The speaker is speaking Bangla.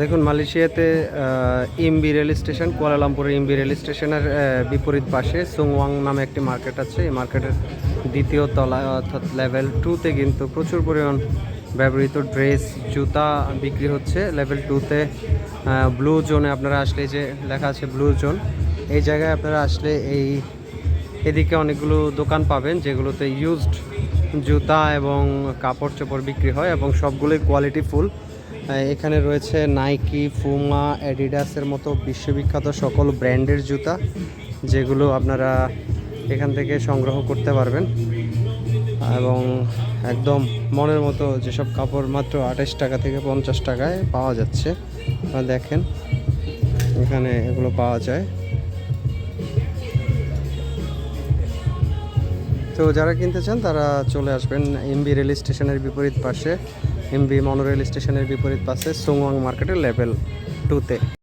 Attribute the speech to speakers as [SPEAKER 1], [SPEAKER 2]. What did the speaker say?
[SPEAKER 1] দেখুন, মালয়েশিয়াতে ইমবি রেল স্টেশন কুয়ালালামপুরের ইমবি রেল স্টেশনের বিপরীত পাশে সুংওয়াং নামে একটি মার্কেট আছে। এই মার্কেটের দ্বিতীয় তলা অর্থাৎ লেভেল টুতে কিন্তু প্রচুর পরিমাণ ব্যবহৃত ড্রেস জুতা বিক্রি হচ্ছে। লেভেল টুতে ব্লু জোনে আপনারা আসলে যে লেখা আছে ব্লু জোন এই জায়গায় আপনারা আসলে এই এদিকে অনেকগুলো দোকান পাবেন, যেগুলোতে ইউজড জুতা এবং কাপড় চোপড় বিক্রি হয় এবং সবগুলোই কোয়ালিটি ফুল এখানে রয়েছে নাইকি ফুমা অ্যাডিডাসের মতো বিশ্ববিখ্যাত সকল ব্র্যান্ডের জুতা, যেগুলো আপনারা এখান থেকে সংগ্রহ করতে পারবেন। এবং একদম মনের মতো যেসব কাপড় মাত্র আঠাশ টাকা থেকে পঞ্চাশ টাকায় পাওয়া যাচ্ছে দেখেন। এখানে এগুলো পাওয়া যায়। তো যারা কিনতে চান, তারা চলে আসবেন এমবি রেল স্টেশনের বিপরীত পাশে। এমবি মনোরেল স্টেশনের বিপরীত পাশে, সোংওয়াং মার্কেটের লেভেল টুতে